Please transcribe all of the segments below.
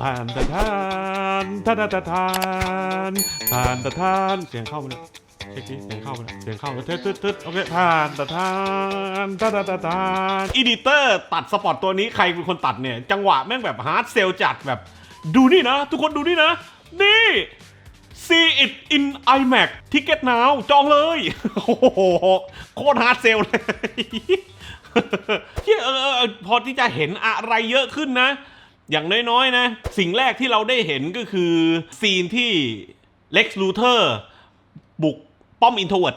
ทานตะทานทานตะทานทานตะทานเสียงเข้ามาเนี่ยเช็คดิเสียงเข้ามาเนี่ยเสียงเข้ามาตึ๊ดตึ๊ดตึ๊ดโอเคทานตะทานทานตะทานอีดิเตอร์ตัดสปอตตัวนี้ใครเป็นคนตัดเนี่ย จังหวะแม่งแบบฮาร์ดเซลจัดแบบ ดูนี่นะ ทุกคนดูนี่นะ นี่ See it in iMac Ticket now จองเลย โอ้โห โคตรฮาร์ดเซลเลยเหี้ยเออเออเออพอที่จะเห็นอะไรเยอะขึ้นนะ อย่างน้อยๆนะ สิ่งแรกที่เราได้เห็นก็คือซีนที่ Lex Luthor บุกป้อมอินโทรเวิร์ด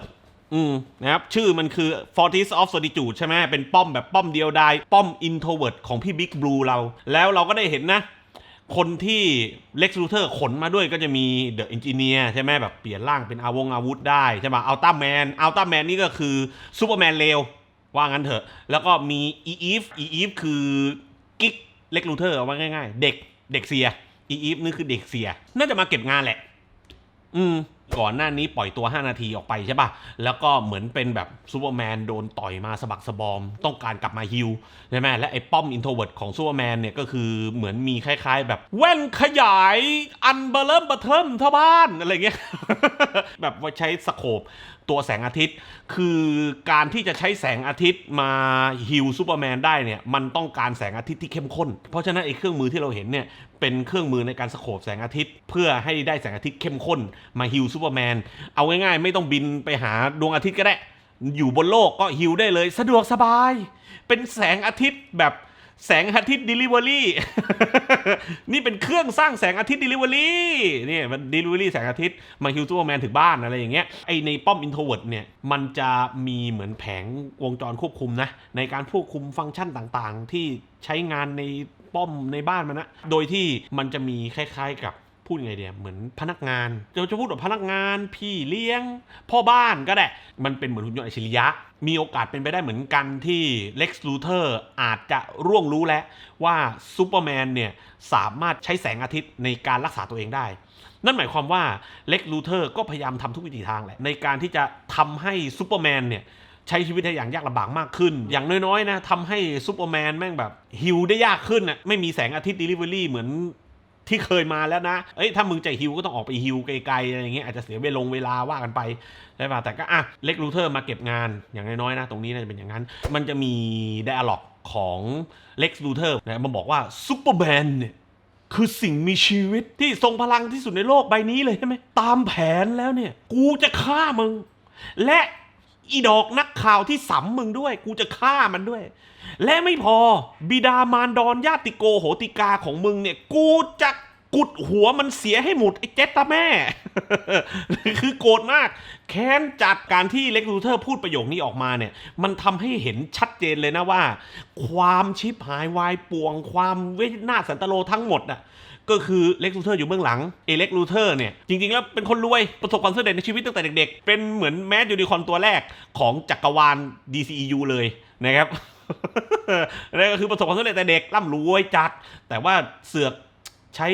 อืมนะครับชื่อมันคือ Fortis of Solitude ใช่ไหมเป็นป้อมแบบป้อมเดียวดายป้อมอินโทเวิร์ดของพี่บิ๊กบลูเรา แล้วเราก็ได้เห็นนะ คนที่ Lex Luthor ขนมาด้วยก็จะมี The Engineer ใช่ไหมแบบเปลี่ยนร่างเป็นอาวงอาวุธได้ใช่ไหมอัลต้าแมนอัลต้าแมนนี่ก็คือซูเปอร์แมนเลวว่างั้นเถอะ แล้วก็มีอีอีฟอีอีฟคือกิ๊ก เล็กลูเทอร์เอาว่าง่ายๆ เด็กเด็กเสีย อีอีฟนี่คือเด็กเสีย น่าจะมาเก็บงานแหละ อืม ก่อนหน้านี้ปล่อยตัว 5 นาทีออกไปใช่ป่ะ แล้วก็เหมือนเป็นแบบซูเปอร์แมนโดนต่อยมาสะบักสะบอม ต้องการกลับมาฮิลใช่ไหมและไอ้ป้อมอินโทรเวิร์ดของซูเปอร์แมนเนี่ยก็คือเหมือนมีคล้ายๆ แบบแว่นขยายอันเบอร์เริ่มเบอร์เทิมเท่าบ้านอะไรเงี้ย แบบว่าใช้สโคปตัวแสงอาทิตย์ คือการที่จะใช้แสงอาทิตย์มาฮิลซูเปอร์แมนได้เนี่ยมันต้องการแสงอาทิตย์ที่เข้มข้น เพราะฉะนั้นไอ้เครื่องมือที่เราเห็นเนี่ยเป็นเครื่องมือในการสโคปแสงอาทิตย์ เพื่อให้ได้แสงอาทิตย์เข้มข้นมาฮิลซูเปอร์แมนเอาง่ายๆ ไม่ต้องบินไปหาดวงอาทิตย์ก็ได้ อยู่บนโลกก็ฮิลได้เลย สะดวกสบาย เป็นแสงอาทิตย์แบบ แสงอาทิตย์ Delivery นี่เป็นเครื่องสร้างแสงอาทิตย์ Delivery นี่มัน Delivery แสงอาทิตย์มาฮิวซูเปอร์แมนถึงบ้านอะไรอย่างเงี้ยไอในป้อมอินโทรเวิร์ดเนี่ยมันจะมีเหมือนแผงวงจรควบคุมนะ ในการควบคุมฟังก์ชันต่างๆ ที่ใช้งานในป้อมในบ้านมันนะ โดยที่มันจะมีคล้ายๆกับ พูดยังไงเดียเหมือนพนักงานเราจะพูดแบบพนักงานพี่เลี้ยง พ่อบ้านก็ได้ มันเป็นเหมือนหุ่นยนต์อัจฉริยะ มีโอกาสเป็นไปได้เหมือนกันที่ Lex Luthor อร์อาจจะร่วงรู้แล้วว่าซูเปอร์แมนเนี่ยสามารถใช้แสงอาทิตย์ในการรักษาตัวเองได้ นั่นหมายความว่า Lex Luthor ก็พยายามทำทุกวิถีทางแหละในการที่จะทำให้ซูเปอร์แมนเนี่ยใช้ชีวิตได้อย่างยากลำบากมากขึ้น อย่างน้อยๆนะทำให้ซูเปอร์แมนแม่งแบบฮิวได้ยากขึ้นอะไม่มีแสงอาทิตย์ Delivery เหมือน ที่เคยมาแล้วนะ เอ้ยถ้ามึงจะฮิวก็ต้องออกไปฮิวไกลๆอะไรเงี้ยอาจจะเสียเวลงเวลาว่ากันไปใช่ป่ะแต่ก็อะเล็กลูเทอร์มาเก็บงานอย่างน้อยๆนะ ตรงนี้น่าจะเป็นอย่างนั้น มันจะมีไดอะล็อกของเล็กลูเทอร์นะมันบอกว่าซูเปอร์แมนเนี่ยคือสิ่งมีชีวิตที่ทรงพลังที่สุดในโลกใบนี้เลยใช่ไหมตามแผนแล้วเนี่ย กูจะฆ่ามึง และ อีดอกนักข่าวที่สัมมึงด้วย กูจะฆ่ามันด้วย และไม่พอบิดามารดอนญาติโกโหติกาของมึงเนี่ย กูจะกุดหัวมันเสียให้หมดไอ้เจตตาแม่ คือโกรธมาก แค้นจัดการที่เล็กลูเทอร์พูดประโยคนี้ออกมาเนี่ย มันทำให้เห็นชัดเจนเลยนะว่า ความชิบหายวายป่วงความเวทนาสันตโลทั้งหมดอะ ก็คือเล็กลูเทอร์อยู่เบื้องหลังเอเล็กลูเทอร์เนี่ยจริงๆแล้วเป็นคนรวยประสบความสำเร็จในชีวิตตั้งแต่เด็กๆ เป็นเหมือนแมสยูนิคอนตัวแรกของจักรวาล DCEU เลยนะครับนั่นก็คือประสบความสำเร็จแต่เด็กร่ำรวยจัด แต่ว่าเสือกใช้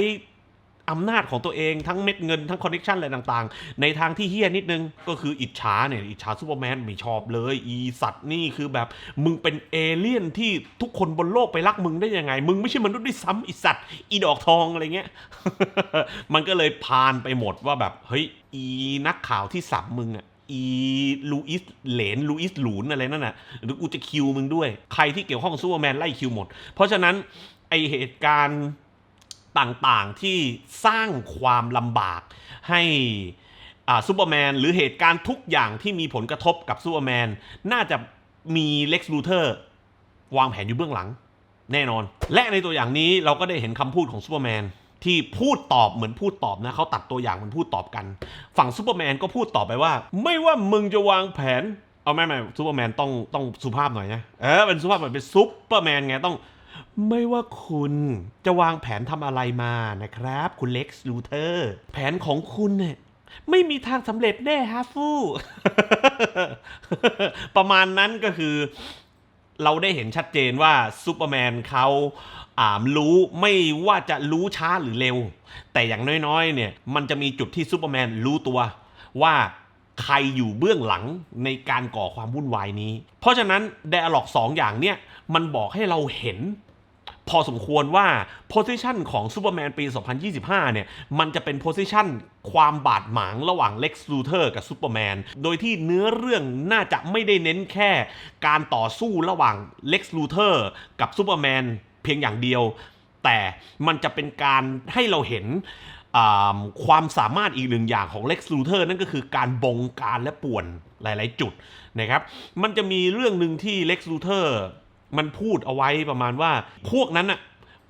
อำนาจของตัวเองทั้งเม็ดเงินทั้งคอนเนคชันอะไรต่างๆ ในทางที่เฮี้ยนิดนึงก็คืออิจฉาเนี่ยอิจฉาซูเปอร์แมนไม่ชอบเลย อีสัตว์นี่คือแบบมึงเป็นเอเลี่ยนที่ทุกคนบนโลกไปรักมึงได้ยังไง มึงไม่ใช่มนุษย์ด้วยซ้ำอีสัตว์ อีดอกทองอะไรเงี้ย มันก็เลยพานไปหมดว่าแบบเฮ้ยอีนักข่าวที่สับมึงอะอีลูอิสเหลนลูอิสหลูนอะไรนั่นน่ะหรือกูจะคิวมึงด้วย ใครที่เกี่ยวข้องซูเปอร์แมนไล่คิวหมด เพราะฉะนั้นไอเหตุการณ์ ต่างๆที่สร้างความลำบากให้ซูเปอร์แมนหรือเหตุการณ์ทุกอย่างที่มีผลกระทบกับซูเปอร์แมนน่าจะมีเล็กซ์ลูเทอร์วางแผนอยู่เบื้องหลัง แน่นอน และในตัวอย่างนี้เราก็ได้เห็นคำพูดของซูเปอร์แมนที่พูดตอบเหมือนพูดตอบนะเขาตัดตัวอย่างเหมันพูดตอบกัน ฝั่งซูเปอร์แมนก็พูดต่อไปว่า ไม่ว่ามึงจะวางแผน เอาไม่ไม่ซูเปอร์แมนต้องต้องสุภาพหน่อยนะเออเป็นสุภาพหน่อยเป็นซุปเปอร์แมนไงต้อง ไม่ว่าคุณจะวางแผนทำอะไรมานะครับ คุณเล็กซ์ลูเทอร์ แผนของคุณเนี่ยไม่มีทางสำเร็จแน่ฮะฟูประมาณนั้นก็คือ เราได้เห็นชัดเจนว่าซูเปอร์แมนเขาอ่ามรู้ไม่ว่าจะรู้ช้าหรือเร็ว แต่อย่างน้อยๆ เนี่ย มันจะมีจุดที่ซูเปอร์แมนรู้ตัวว่าใครอยู่เบื้องหลังในการก่อความวุ่นวายนี้ เพราะฉะนั้นไดอะล็อกสองอย่างเนี่ย มันบอกให้เราเห็น พอสมควรว่าโพสิชันของซูเปอร์แมนปี 2025 เนี่ย มันจะเป็นโพสิชันความบาดหมางระหว่างเล็กซ์ลูเทอร์กับซูเปอร์แมน โดยที่เนื้อเรื่องน่าจะไม่ได้เน้นแค่การต่อสู้ระหว่างเล็กซ์ลูเทอร์กับซูเปอร์แมนเพียงอย่างเดียว แต่มันจะเป็นการให้เราเห็นความสามารถอีกหนึ่งอย่างของเล็กซ์ลูเทอร์นั่นก็คือการบงการและป่วนหลาย ๆ จุดนะครับ มันจะมีเรื่องหนึ่งที่เล็กซ์ลูเทอร์ มันพูดเอาไว้ประมาณว่า พวกนั้นอะ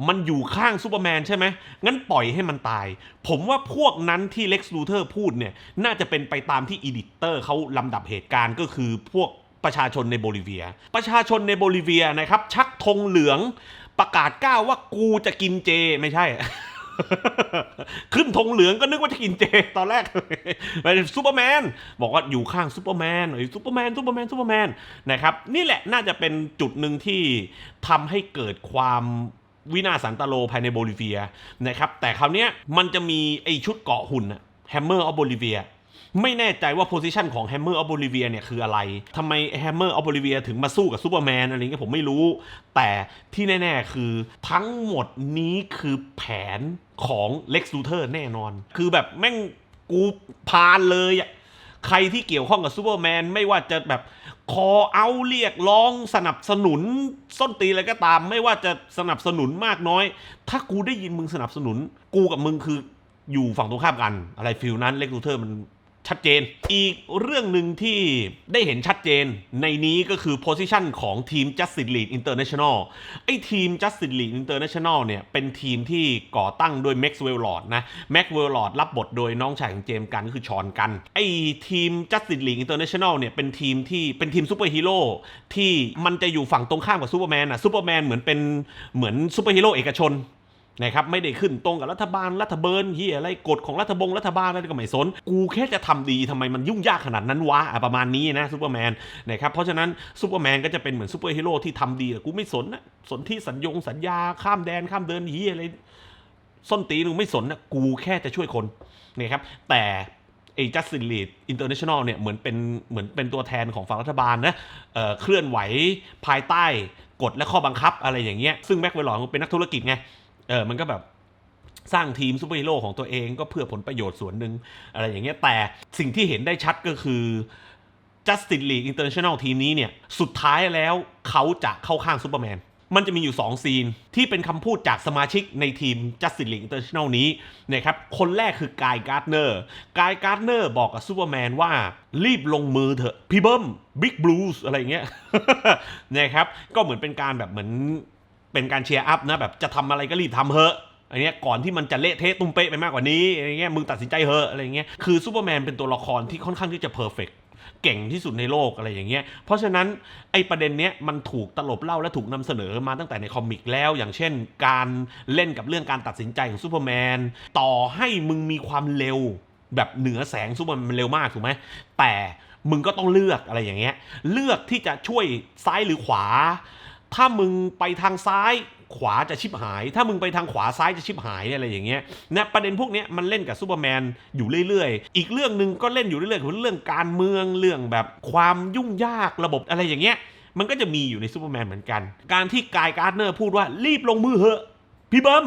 มันอยู่ข้างซูเปอร์แมนใช่ไหม งั้นปล่อยให้มันตาย ผมว่าพวกนั้นที่เล็กซ์ลูเทอร์พูดเนี่ย น่าจะเป็นไปตามที่อีดิเตอร์เขาลำดับเหตุการณ์ก็คือพวกประชาชนในโบลิเวีย ประชาชนในโบลิเวียนะครับ ชักธงเหลืองประกาศก้าวว่ากูจะกินเจไม่ใช่ ขึ้นธงเหลืองก็นึกว่าจะกินเจตอนแรกไปซูเปอร์แมนบอกว่าอยู่ข้างซูเปอร์แมนไอ้ซูเปอร์แมนซูเปอร์แมนซูเปอร์แมนนะครับนี่แหละน่าจะเป็นจุดหนึ่งที่ทำให้เกิดความวินาศสันตโลภายในโบลิเวียนะครับแต่คราวนี้มันจะมีไอ้ชุดเกาะหุ่นแฮมเมอร์ออฟโบลิเวีย ไม่แน่ใจว่าโพซิชันของแฮมเมอร์ออฟโบลิเวียเนี่ยคืออะไรทำไมแฮมเมอร์ออฟโบลิเวียถึงมาสู้กับซูเปอร์แมนอะไรเงี้ยผมไม่รู้ แต่ที่แน่ ๆ คือทั้งหมดนี้คือแผนของเล็กซ์ลูเทอร์แน่นอน คือแบบแม่งกูพานเลยอะใครที่เกี่ยวข้องกับซูเปอร์แมนไม่ว่าจะแบบคอเอาเรียกร้องสนับสนุนส้นตีอะไรก็ตาม ไม่ว่าจะสนับสนุนมากน้อย ถ้ากูได้ยินมึงสนับสนุน กูกับมึงคืออยู่ฝั่งตรงข้ามกัน อะไรฟิลนั้นเล็กลูเทอร์มัน ชัดเจน อีกเรื่องหนึ่งที่ได้เห็นชัดเจนในนี้ก็คือโพซิชันของทีม Justice League International ไอ้ทีม Justice League International เนี่ยเป็นทีมที่ก่อตั้งโดย Maxwell o r d นะ Maxwell o r d รับบทโดยน้องชายของเจมส์กันก็คือชอนกัน ไอ้ทีม Justice League International เนี่ยเป็นทีมที่เป็นทีมซูเปอร์ฮีโร่ที่มันจะอยู่ฝั่งตรงข้ามกับซูเปอร์แมนอะซูเปอร์แมนเหมือนเป็นเหมือนซูเปอร์ฮีโร่เอกชน นะครับไม่ได้ขึ้นตรงกับรัฐบาลรัฐเบิร์นเฮียอะไรกฎของรัฐบงรัฐบาลอะไรก็ไม่สน กูแค่จะทำดีทำไมมันยุ่งยากขนาดนั้นวะประมาณนี้นะซูเปอร์แมนนะครับเพราะฉะนั้นซูเปอร์แมนก็จะเป็นเหมือนซูเปอร์ฮีโร่ที่ทำดีแต่กูไม่สนนะสนที่สัญญงสัญญาข้ามแดนข้ามเดินเฮียอะไรส้นตีนึงไม่สนนะกูแค่จะช่วยคนนะครับแต่ไอ้ Justice League International เนี่ยเหมือนเป็นเหมือนเป็นตัวแทนของฝั่งรัฐบาลนะเอ่อเคลื่อนไหวภายใต้กฎและข้อบังคับอะไรอย่างเงี้ยซึ่งแม็กเวลลอนเป็นนักธุรกิจไง เออมันก็แบบสร้างทีมซูเปอร์ฮีโร่ของตัวเองก็เพื่อผลประโยชน์ส่วนหนึ่งอะไรอย่างเงี้ยแต่สิ่งที่เห็นได้ชัดก็คือ Justice League International ทีมนี้เนี่ย สุดท้ายแล้วเขาจะเข้าข้างซูเปอร์แมนมันจะมีอยู่ 2 ซีน ที่เป็นคำพูดจากสมาชิกในทีม Justice League International นี้นะครับ คนแรกคือกายการ์ดเนอร์กายการ์ดเนอร์บอกกับซูเปอร์แมนว่า รีบลงมือเถอะพี่เบิ้มบิ๊กบลูส์อะไรอย่างเงี้ยนะครับ ก็เหมือนเป็นการแบบเหมือน เป็นการเชียร์อัพนะแบบจะทำอะไรก็รีบทำเถอะอะไรเงี้ยก่อนที่มันจะเละเทะตุ้มเป๊ะไปมากกว่านี้อะไรเงี้ยมึงตัดสินใจเถอะอะไรเงี้ยคือซูเปอร์แมนเป็นตัวละครที่ค่อนข้างที่จะเพอร์เฟกเก่งที่สุดในโลกอะไรอย่างเงี้ย เพราะฉะนั้นไอประเด็นเนี้ยมันถูกตลบเล่าและถูกนำเสนอมาตั้งแต่ในคอมิกแล้ว อย่างเช่น การเล่นกับเรื่องการตัดสินใจของซูเปอร์แมนต่อให้มึงมีความเร็วแบบเหนือแสงซูเปอร์แมนมันเร็วมากถูกไหมแต่มึงก็ต้องเลือกอะไรอย่างเงี้ยเลือกที่จะช่วยซ้ายหรือขวา ถ้ามึงไปทางซ้ายขวาจะชิบหาย ถ้ามึงไปทางขวาซ้ายจะชิบหายอะไรอย่างเงี้ยนะประเด็นพวกเนี้ยมันเล่นกับซูเปอร์แมนอยู่เรื่อยๆ อีกเรื่องหนึ่งก็เล่นอยู่เรื่อยๆคือเรื่องการเมืองเรื่องแบบความยุ่งยากระบบอะไรอย่างเงี้ย มันก็จะมีอยู่ในซูเปอร์แมนเหมือนกัน การที่กายการ์ดเนอร์พูดว่ารีบลงมือเหอะ พี่เบิ้ม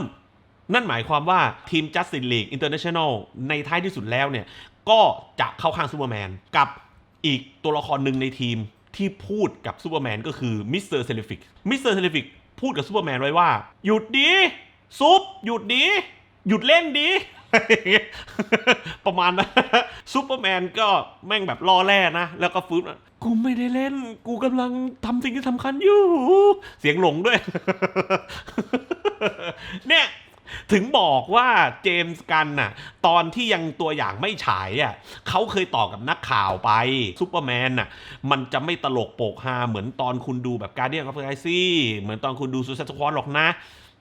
นั่นหมายความว่าทีม Justice League International ในท้ายที่สุดแล้วเนี่ย ก็จะเข้าข้างซูเปอร์แมนกับอีกตัวละครหนึ่งในทีม ที่พูดกับซูเปอร์แมนก็คือมิสเตอร์เซเลฟิกมิสเตอร์เซเลฟิกพูดกับซูเปอร์แมนไว้ว่า หยุดดี ซุป หยุดดี หยุดเล่นดี ประมาณนั้นซูเปอร์แมนก็แม่งแบบล่อแร่นะ แล้วก็ฟื้นกูไม่ได้เล่น กูกำลังทำสิ่งที่สำคัญอยู่ เสียงหลงด้วย เนี่ย ถึงบอกว่าเจมส์กันน่ะ ตอนที่ยังตัวอย่างไม่ฉายอะเขาเคยต่อกับนักข่าวไปซูเปอร์แมนน่ะ มันจะไม่ตลกโปกฮาเหมือนตอนคุณดูแบบการเดียนออฟไกซี่เหมือนตอนคุณดูซูซ i สควอ d หรอกนะ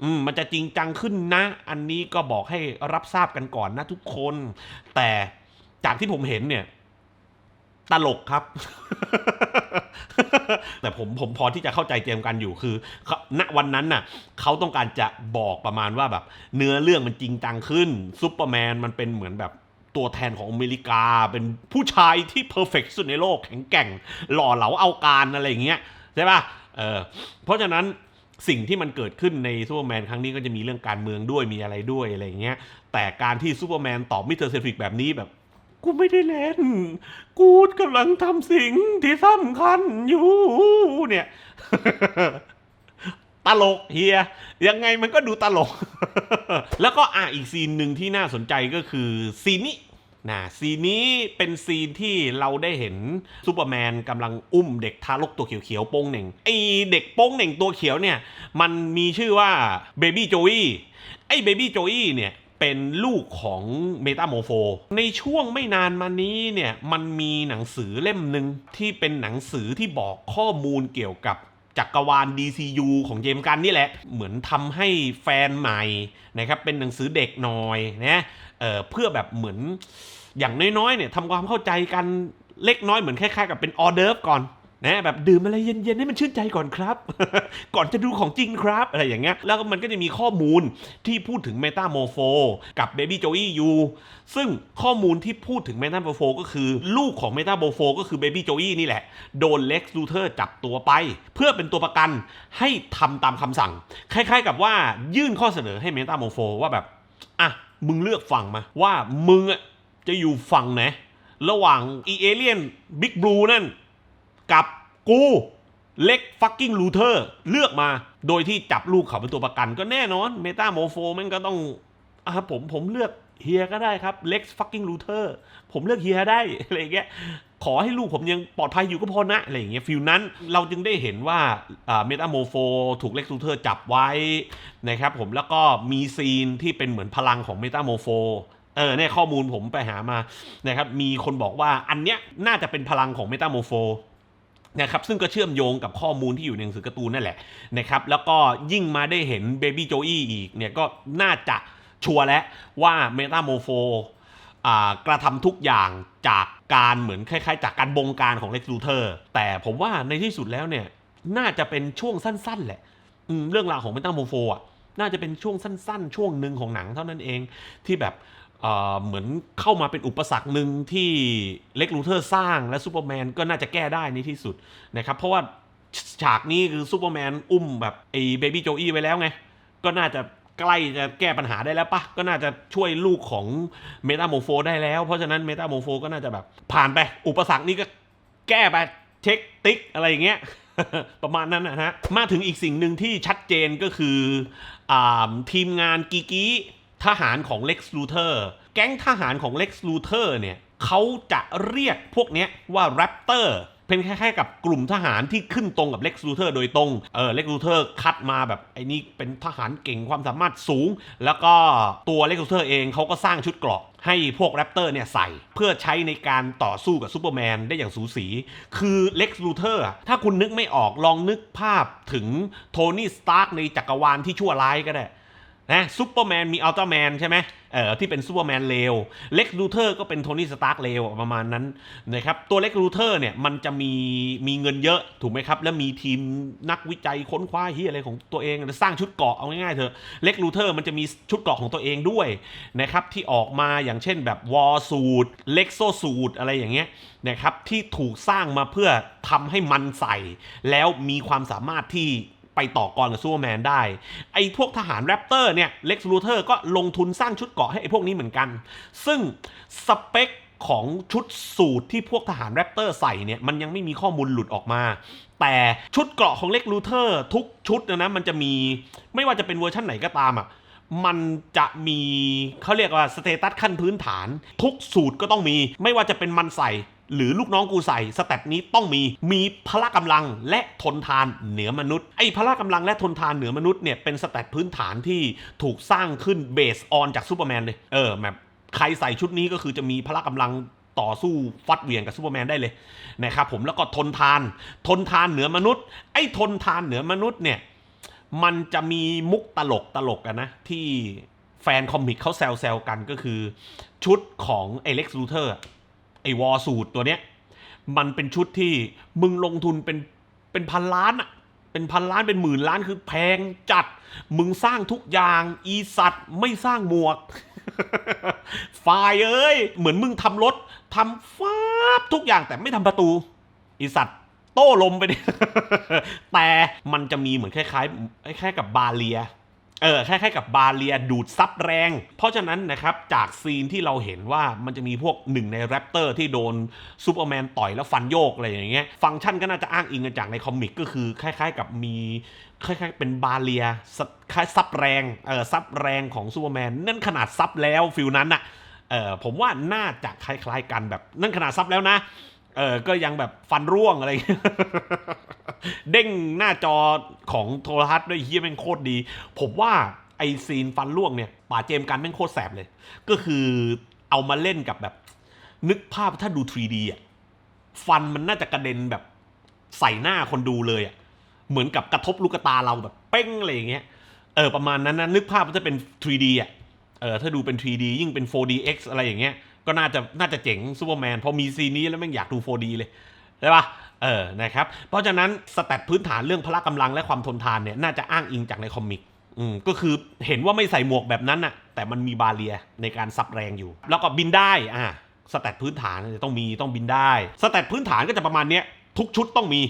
อืมมันจะจริงจังขึ้นนะ อันนี้ก็บอกให้รับทราบกันก่อนนะทุกคน แต่จากที่ผมเห็นเนี่ย ตลกครับ แต่ผมผมพอที่จะเข้าใจเจมส์กันอยู่คือณวันนั้นน่ะเขาต้องการจะบอกประมาณว่าแบบ เนื้อเรื่องมันจริงจังขึ้นซูเปอร์แมนมันเป็นเหมือนแบบตัวแทนของอเมริกา เป็นผู้ชายที่เพอร์เฟกสุดในโลกแข็งแกร่ง หล่อเหลาเอาการอะไรอย่างเงี้ยใช่ป่ะเออเพราะฉะนั้นสิ่งที่มันเกิดขึ้นในซูเปอร์แมนครั้งนี้ก็จะมีเรื่องการเมืองด้วยมีอะไรด้วยอะไรอย่างเงี้ยแต่การที่ซูเปอร์แมนตอบมิสเตอร์เซฟิกแบบนี้แบบ กูไม่ได้เล่น กูกำลังทำสิ่งที่สำคัญอยู่เนี่ย ตลกเฮีย ยังไงมันก็ดูตลก แล้วก็อะอีกซีนหนึ่งที่น่าสนใจก็คือซีนนี้นะซีนนี้เป็นซีนที่เราได้เห็นซูเปอร์แมนกำลังอุ้มเด็กทารกตัวเขียวๆโป้งเหน่งไอเด็กโป้งเหน่งตัวเขียวเนี่ย มันมีชื่อว่าเบบี้โจอี้ไอเบบี้โจอี้เนี่ย เป็นลูกของเมตาโมโฟ ในช่วงไม่นานมานี้เนี่ยมันมีหนังสือเล่มหนึ่งที่เป็นหนังสือที่บอกข้อมูลเกี่ยวกับจักรวาล DCU ของเจมส์กันนี่แหละ เหมือนทำให้แฟนใหม่นะครับเป็นหนังสือเด็กหน่อยนะเออเพื่อแบบเหมือนอย่างน้อยๆเนี่ยทำความเข้าใจกันเล็กน้อยเหมือนคล้ายๆกับเป็นออเดิร์ฟก่อน นะแบบดื่มอะไรเย็นๆให้มันชื่นใจก่อนครับ ก่อนจะดูของจริงครับอะไรอย่างเงี้ยแล้วก็มันก็จะมีข้อมูลที่พูดถึงเมตาโมโฟกับเบบี้โจอี้ยูซึ่งข้อมูลที่พูดถึงเมตาโมโฟก็คือ ลูกของเมตาโมโฟก็คือเบบี้โจอี้นี่แหละ โดนเล็กซ์ลูเทอร์จับตัวไป เพื่อเป็นตัวประกันให้ทำตามคำสั่ง คล้ายๆ กับว่ายื่นข้อเสนอให้เมตาโมโฟว่าแบบอะมึงเลือกฝั่งมาว่ามึงจะอยู่ฝั่งไหนระหว่างอีเอเลียนบิ๊กบลูนั่น กับกูเล็กฟักกิ้งลูเทอร์เลือกมา โดยที่จับลูกเขาเป็นตัวประกันก็แน่นอนเมตาโมโฟมันก็ต้องอะผมผมเลือกเฮียก็ได้ครับเล็กฟักกิ้งลูเทอร์ผมเลือกเฮียได้อะไรเงี้ยขอให้ลูกผมยังปลอดภัยอยู่ก็พอนะอะไรอย่างเงี้ยฟิลนั้นเราจึงได้เห็นว่าเมตาโมโฟถูกเล็กลูเทอร์จับไว้นะครับผมแล้วก็มีซีนที่เป็นเหมือนพลังของเมตาโมโฟเออเนี่ยข้อมูลผมไปหามานะครับมีคนบอกว่าอันเนี้ยน่าจะเป็นพลังของเมตาโมโฟ นะครับซึ่งก็เชื่อมโยงกับข้อมูลที่อยู่ในหนังสือการ์ตูนนั่นแหละนะครับแล้วก็ยิ่งมาได้เห็นเบบี้โจอี้อีกเนี่ยก็น่าจะชัวร์แล้วว่าเมตาโมโฟกระทำทุกอย่างจากการเหมือนคล้ายๆ จากการบงการของเล็กซ์ลูเทอร์แต่ผมว่าในที่สุดแล้วเนี่ยน่าจะเป็นช่วงสั้นๆ แหละเรื่องราวของเมตาโมโฟอะน่าจะเป็นช่วงสั้นๆ ช่วงหนึ่งของหนังเท่านั้นเองที่แบบ เหมือนเข้ามาเป็นอุปสรรคหนึ่งที่เล็กลูเทอร์สร้างและซูเปอร์แมนก็น่าจะแก้ได้ในที่สุดนะครับ เพราะว่าฉากนี้คือซูเปอร์แมนอุ้มแบบไอ้เบบี้โจอี้ไว้แล้วไง ก็น่าจะใกล้จะแก้ปัญหาได้แล้วปะก็น่าจะช่วยลูกของเมตาโมโฟได้แล้ว เพราะฉะนั้นเมตาโมโฟก็น่าจะแบบผ่านไป อุปสรรคนี้ก็แก้ไปเช็คติ๊กอะไรอย่างเงี้ยประมาณนั้นนะฮะมาถึงอีกสิ่งหนึ่งที่ชัดเจนก็คืออทีมงานกีกี ทหารของ Lex Luthor แก๊งทหารของ Lex Luthor เนี่ยเขาจะเรียกพวกเนี้ยว่า Raptor เป็นคล้ายๆกับกลุ่มทหารที่ขึ้นตรงกับ Lex Luthor โดยตรง เออ Lex Luthor คัดมาแบบไอ้นี่เป็นทหารเก่งความสามารถสูง แล้วก็ตัว Lex Luthor เองเขาก็สร้างชุดเกราะให้พวกแรปเตอร์เนี่ยใส่ เพื่อใช้ในการต่อสู้กับซูเปอร์แมนได้อย่างสูสี คือเล็กซ์ลูเทอร์ถ้าคุณนึกไม่ออกลองนึกภาพถึงโทนี่สตาร์กในจักรวาลที่ชั่วร้ายก็ได้ นะซูเปอร์แมนมีอัลตร้าแมนใช่ไหมเออที่เป็นซูเปอร์แมนเลวเล็กลูเทอร์ก็เป็นโทนี่สตาร์กเลวประมาณนั้นนะครับตัวเล็กลูเทอร์เนี่ยมันจะมีมีเงินเยอะถูกไหมครับ แล้วมีทีมนักวิจัยค้นคว้าที่อะไรของตัวเองสร้างชุดเกราะเอาง่ายๆเถอะเล็กลูเทอร์มันจะมีชุดเกราะของตัวเองด้วยนะครับที่ออกมาอย่างเช่นแบบวอลสูตรเล็กโซสูตรอะไรอย่างเงี้ยนะครับที่ถูกสร้างมาเพื่อทำให้มันใส่ แล้วมีความสามารถที่ ไปต่อกรกับซูเปอร์แมนได้ ไอ้พวกทหารแรปเตอร์เนี่ยเล็กซ์ลูเทอร์ก็ลงทุนสร้างชุดเกราะให้ไอ้พวกนี้เหมือนกัน ซึ่งสเปคของชุดสูตรที่พวกทหารแรปเตอร์ใส่เนี่ยมันยังไม่มีข้อมูลหลุดออกมา แต่ชุดเกราะของเล็กลูเทอร์ทุกชุดนะนะมันจะมีไม่ว่าจะเป็นเวอร์ชันไหนก็ตามอะมันจะมีเขาเรียกว่าสเตตัสขั้นพื้นฐาน ทุกสูตรก็ต้องมี ไม่ว่าจะเป็นมันใส่ หรือลูกน้องกูใส่สเต็ปนี้ต้องมีมีพละกำลังและทนทานเหนือมนุษย์ไอ้พละกำลังและทนทานเหนือมนุษย์เนี่ยเป็นสเต็ปพื้นฐานที่ถูกสร้างขึ้นเบสออนจากซูเปอร์แมนเลยเออแบบใครใส่ชุดนี้ก็คือจะมีพละกำลังต่อสู้ฟัดเหวี่ยงกับซูเปอร์แมนได้เลยนะครับผมแล้วก็ทนทาน ทนทานเหนือมนุษย์ ไอ้ทนทานเหนือมนุษย์เนี่ยมันจะมีมุกตลกตลกกันนะ ที่แฟนคอมิกเขาแซวๆกันก็คือ ชุดของไอเล็กซ์ลูเทอร์ ไอวอร์สูตรตัวเนี้ย มันเป็นชุดที่มึงลงทุนเป็นเป็นพันล้านอะเป็นพันล้านเป็นหมื่นล้านคือแพงจัด มึงสร้างทุกอย่าง อีสัตว์ไม่สร้างหมวกฝ่ายเอ้ย เหมือนมึงทำรถทำฟ้าบทุกอย่างแต่ไม่ทำประตู อีสัตว์โต้ลมไปดิแต่มันจะมีเหมือนคล้ายๆคล้ายๆกับบาเลีย เออคล้ายๆกับบาเลียดูดซับแรง เพราะฉะนั้นนะครับจากซีนที่เราเห็นว่ามันจะมีพวกหนึ่งในแรปเตอร์ที่โดนซูเปอร์แมนต่อยแล้วฟันโยกอะไรอย่างเงี้ยฟังก์ชันก็น่าจะอ้างอิงกันจากในคอมิกก็คือคล้ายๆกับมีคล้ายๆเป็นบาเลียซับคล้ายซับแรงเออซับแรงของซูเปอร์แมนนั่นขนาดซับแล้วฟิลนั้นอะเออผมว่าน่าจะคล้ายๆกันแบบนั่นขนาดซับแล้วนะ เออก็ยังแบบฟันร่วงอะไร เด้งหน้าจอของโทรทัศน์ด้วยเฮียแม่งโคตรดี ผมว่าไอซีนฟันร่วงเนี่ยป่าเจมส์กันแม่งโคตรแสบเลย ก็คือเอามาเล่นกับแบบ นึกภาพถ้าดู 3D อะฟันมันน่าจะกระเด็นแบบใส่หน้าคนดูเลยอะเหมือนกับกระทบลูกตาเราแบบเป้งอะไรอย่างเงี้ยเออประมาณนั้นนะนึกภาพว่าจะเป็น 3D อะเออถ้าดูเป็น 3D ยิ่งเป็น 4DX อะไรอย่างเงี้ย ก็น่าจะน่าจะเจ๋งซูเปอร์แมนพอมีซีนนี้แล้วแม่งอยากดู 4D เลยใช่ปะเออนะครับเพราะฉะนั้นสแตทพื้นฐานเรื่องพละกำลังและความทนทานเนี่ยน่าจะอ้างอิงจากในคอมิกอืมก็คือเห็นว่าไม่ใส่หมวกแบบนั้นน่ะแต่มันมีบาเรียในการซับแรงอยู่ แล้วก็บินได้อ่าสแตทพื้นฐานต้องมีต้องบินได้สแตทพื้นฐานก็จะประมาณเนี้ยทุกชุดต้องมี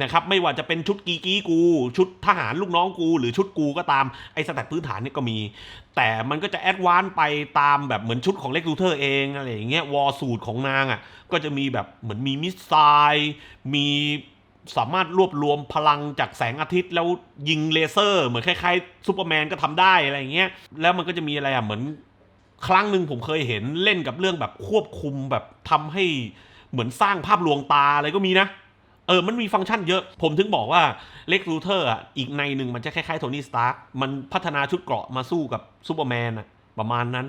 นะครับไม่ว่าจะเป็นชุดกีกีกู ชุดทหารลูกน้องกู หรือชุดกูก็ตามไอ้สแตทพื้นฐานเนี่ยก็มี แต่มันก็จะแอดวานไปตามแบบเหมือนชุดของเล็กลูเทอร์เองอะไรอย่างเงี้ยวอสูตรของนางอะก็จะมีแบบเหมือนมีมิสไซล์มีสามารถรวบรวมพลังจากแสงอาทิตย์แล้วยิงเลเซอร์ เหมือนคล้ายๆซูเปอร์แมนก็ทำได้อะไรอย่างเงี้ยแล้วมันก็จะมีอะไรอะเหมือนครั้งหนึ่งผมเคยเห็นเล่นกับเรื่องแบบควบคุมแบบทำให้เหมือนสร้างภาพลวงตาอะไรก็มีนะ เออ มันมีฟังก์ชันเยอะ ผมถึงบอกว่าเล็กรูเทอร์อะ อีกในหนึ่งมันจะคล้ายๆโทนี่สตาร์กมันพัฒนาชุดเกราะมาสู้กับซูเปอร์แมนอะ ประมาณนั้น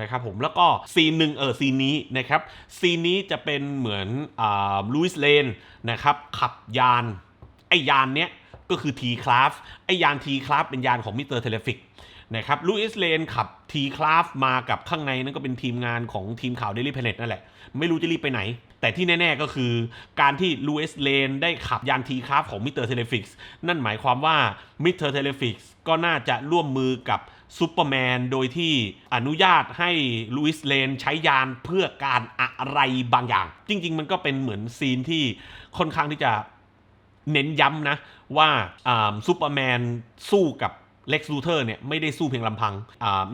นะครับผม แล้วก็ซีนหนึ่งเออซีนนี้นะครับ ซีนนี้จะเป็นเหมือนอ่าลุยส์เลนนะครับ ขับยาน ไอยานเนี้ยก็คือ T c l a s ไอยาน T c l a s เป็นยานของมิสเตอร์เทเลฟิก นะครับลูอิสเลนขับ T c l a s มากับข้างในนั่นก็เป็นทีมงานของทีมข่าว Daily Planet นั่นแหละ ไม่รู้จะรีบไปไหน แต่ที่แน่ ๆ ก็คือ การที่ลูอิสเลนได้ขับยาน T c l a s ของมิสเตอร์เทเลฟิกนั่นหมายความว่ามิสเตอร์เทเลฟิกก็น่าจะร่วมมือกับซูเปอร์แมนโดยที่อนุญาตให้ลูอิสเลนใช้ยานเพื่อการอะไรบางอย่าง จริง ๆ มันก็เป็นเหมือนซีนที่ค่อนข้างที่จะเน้นย้ำนะว่าซูเปอร์แมนสู้กับ เล็กซ์ลูเทอร์เนี่ยไม่ได้สู้เพียงลำพัง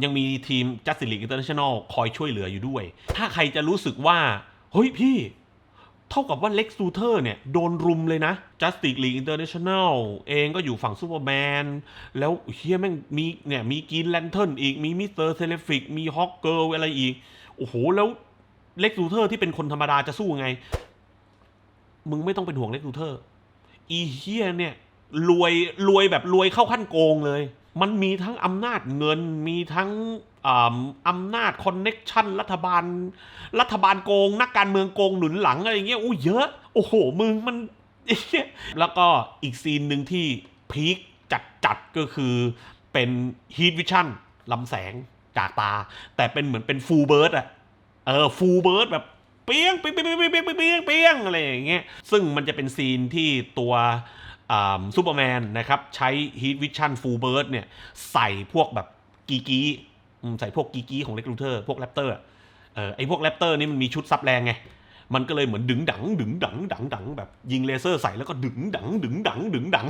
ยังมีทีม Justice League International คอยช่วยเหลืออยู่ด้วย ถ้าใครจะรู้สึกว่า เฮ้ยพี่ เท่ากับว่าเล็กซ์ลูเทอร์เนี่ย โดนรุมเลยนะ Justice League International เองก็อยู่ฝั่งซูเปอร์แมน แล้วเฮียแม่งมีเนี่ยมีกีนแลนเทิร์นอีกมีมิสเตอร์เซเลฟิกมีฮอกเกิลอะไรอีก โอ้โห แล้วเล็กซ์ลูเทอร์ที่เป็นคนธรรมดาจะสู้ไง มึงไม่ต้องเป็นห่วงเล็กซ์ลูเทอร์อีเฮียเนี่ยรวยรวยแบบรวยเข้าขั้นโกงเลย มันมีทั้งอำนาจเงินมีทั้งอ่ำอำนาจคอนเน็กชันรัฐบาล รัฐบาลโกง นักการเมืองโกงหนุนหลังอะไรเงี้ยอู้เยอะ โอ้โห มึงมัน แล้วก็อีกซีนหนึ่งที่พีคจัดจัดๆก็คือเป็นฮีทวิชั่นลำแสงจากตา แต่เป็นเหมือนเป็นฟูลเบิร์ดอะเออฟูลเบิร์ดแบบเปียงเปียงเปียงเปียงเปียงเปียงอะไรอย่างเงี้ยซึ่งมันจะเป็นซีนที่ตัว ซูเปอร์แมนนะครับใช้ Heat Vision Full Bird เนี่ยใส่พวกแบบกีกีใส่พวกกีกีของเล็กลูเทอร์พวกแรปเตอร์เออไอพวกแรปเตอร์นี่มันมีชุดซับแรงไง มันก็เลยเหมือนดึงดัง ดึงดังดังดังแบบยิงเลเซอร์ใส่แล้วก็ดึงดัง ดึงดัง ดึงดัง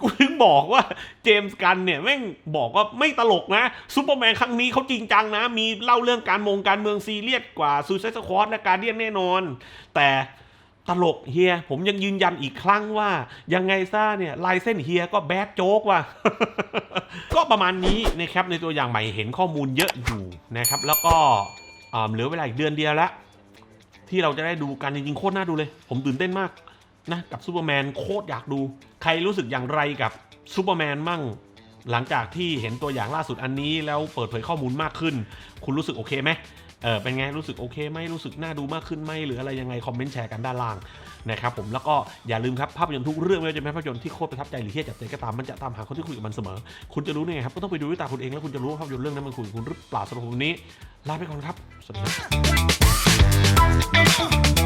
กูถึงบอกว่าเจมส์กันเนี่ยแม่งบอกว่าไม่ตลกนะซูเปอร์แมนครั้งนี้เขาจริงจังนะ มีเล่าเรื่องการมงการเมืองซีเรียสกว่าซูเซสควอตและการเดียนแน่นอน แต่ ตลกเฮีย ผมยังยืนยันอีกครั้งว่า ยังไงซ่าเนี่ยลายเส้นเฮียก็แบดโจ๊กว่ะ ก็ประมาณนี้นะครับในตัวอย่างใหม่เห็นข้อมูลเยอะอยู่นะครับ แล้วก็เหลือเวลาอีกเดือนเดียวแล้วที่เราจะได้ดูกันจริงๆโคตรน่าดูเลย ผมตื่นเต้นมากนะกับซูเปอร์แมนโคตรอยากดู ใครรู้สึกอย่างไรกับซูเปอร์แมนมั่ง หลังจากที่เห็นตัวอย่างล่าสุดอันนี้แล้วเปิดเผยข้อมูลมากขึ้น คุณรู้สึกโอเคไหม เออเป็นไงรู้สึกโอเคไหมรู้สึกน่าดูมากขึ้นไหมหรืออะไรยังไงคอมเมนต์แชร์กันด้านล่างนะครับผมแล้วก็อย่าลืมครับภาพยนตร์ทุกเรื่องไม่ว่าจะเป็นภาพยนตร์ที่โคตรประทับใจหรือที่จับใจก็ตามมันจะตามหาคนที่คุยกับมันเสมอ คุณจะรู้ได้ไงครับก็ต้องไปดูด้วยตาคุณเองแล้วคุณจะรู้ว่าภาพยนตร์เรื่องนั้นมันคุยกับคุณหรือเปล่าสำหรับวันนี้ลาไปก่อนครับสวัสดีครับ